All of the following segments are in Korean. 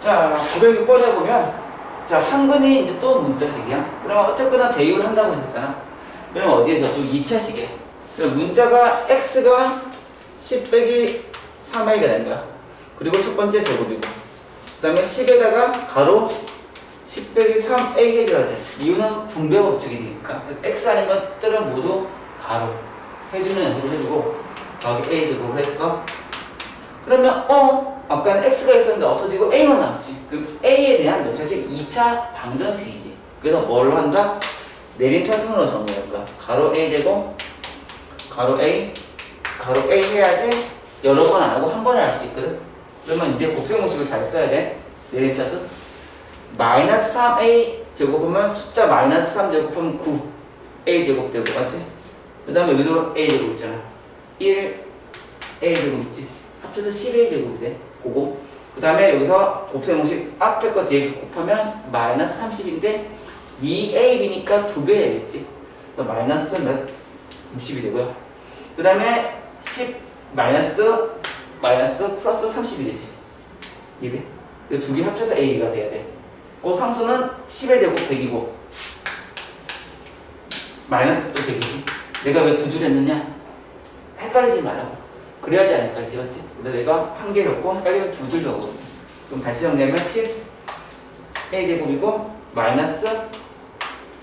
자, 906번에 보면, 자, 한근이 이제 또 문자식이야. 그러면 어쨌거나 대입을 한다고 했었잖아. 그럼 어디에서? 또 2차식에. 그럼 문자가 x가 10 빼기 3a가 되는 거야. 그리고 첫 번째 제곱이고. 그 다음에 10에다가 가로 10 빼기 3a 해줘야 돼. 이유는 분배 법칙이니까. x 아닌 것들은 모두 가로 해주는 연습을 해주고, 여기 a 제곱을 했어. 그러면 어 아까는 x가 있었는데 없어지고 a만 남지. 그럼 a에 대한 연차식 2차 방정식이지. 그래서 뭘 한다? 내림 편승으로 정리할 거야. 가로 a 제곱 가로 a 가로 a 해야지 여러 번 안 하고 한 번에 할 수 있거든. 그러면 이제 곱셈 공식을 잘 써야 돼. 내림 편승. 마이너스 3a 제곱하면 숫자 마이너스 3 제곱하면 9 a 제곱 되고 맞지? 그 다음에 여기도 a 제곱 있잖아. 1 a 제곱 있지 합쳐서 10의 제곱이 돼. 그거. 그 다음에 여기서 곱셈 공식 앞에 거 뒤에 거 곱하면 마이너스 30인데 위 A, B니까 두배 해야겠지. 그래서 마이너스 몇? 60이 되고요. 그 다음에 10 마이너스 마이너스 플러스 30이 되지. 이게 두개 합쳐서 A가 돼야 돼. 그 상수는 10의 제곱 100이고 마이너스 또 100이지. 내가 왜 두 줄 했느냐? 헷갈리지 말라고. 그래야지 안 헷갈리지, 맞지? 근데 내가 한개 적고 헷갈리면 두줄 적거든. 그럼 다시 정리하면 10 a 제곱이고 마이너스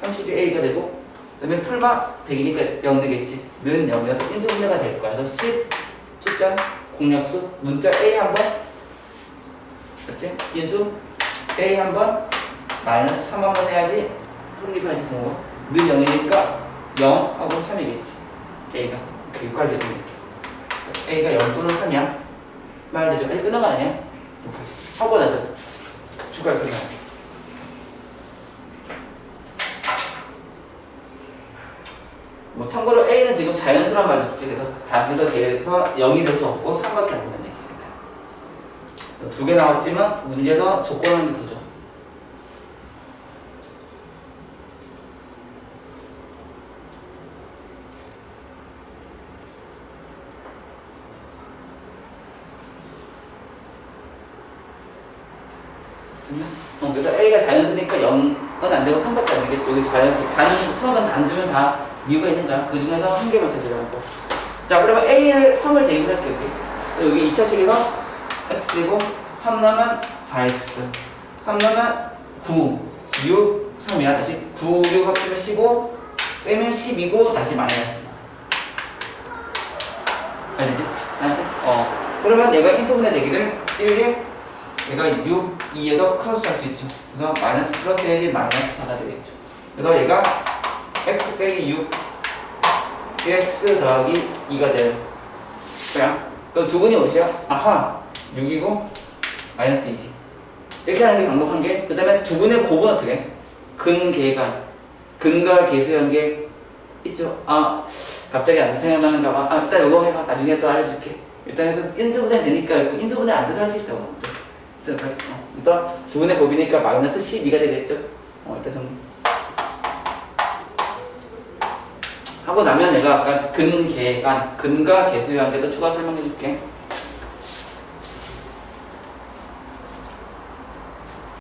32a가 되고 그다음에 풀마 100이니까 0 되겠지. 는 0이어서 인수분해가 될 거야. 그래서 10 숫자 공약수 문자 a 한번 맞지? 인수 a 한번 마이너스 3 한번 해야지 성립해야지 성공. 는 0이니까 0 하고 3이겠지. a가 여기까지 해도 A가 0 또는 3이야? 말되죠? A 끝난 거 아니야? 하고 나서 추가해서 나뭐 참고로 A는 지금 말도 없지 그래서 단에서 대해서 0이 될 수 없고 3밖에 안 된다는 얘기입니다. 두 개 나왔지만 문제에서 조건하는 게 더죠. 어, 그래서 A가 자연수니까 0은 안 되고 3밖에 안 되겠죠. 여기 자연수, 단, 수학은 단두면 다 이유가 있는 거야. 그 중에서 한 개만 찾으라고. 자, 그러면 A를 3을 대입을 할게요. 여기 2차식에서 X제곱 3 나면 4X 3 나면 9 6 3이야. 다시 9, 6 합치면 15 빼면 10이고 다시 마이너스 알지? 알지? 어. 그러면 얘가 인수분해 되기를 1, 1 얘가 6, 2에서 크로스 할 수 있죠. 그래서 마이너스 플러스 해야지 마이너스 4가 되겠죠. 그래서 얘가 x 빼기 6 x 더하기 2가 돼요. 그냥 그럼 두근이 어디야? 아하 6이고 마이너스 2지. 이렇게 하는 게 방법 한 개. 그 다음에 두근의 곱은 어떻게 해? 근계간 근과 계수한 게 있죠. 아 갑자기 안 생각나는가 봐. 아 일단 이거 해봐. 나중에 또 알려줄게. 일단 해서 인수분해 되니까 인수분해 안 돼서 할 수 있다고. 일단 다시 어. 일단 두 분의 곱이니까 마이너스 12가 되겠죠. 어 일단 정리. 하고 나면 내가 아까 근계간 근과 계수의 관계도 추가 설명해 줄게.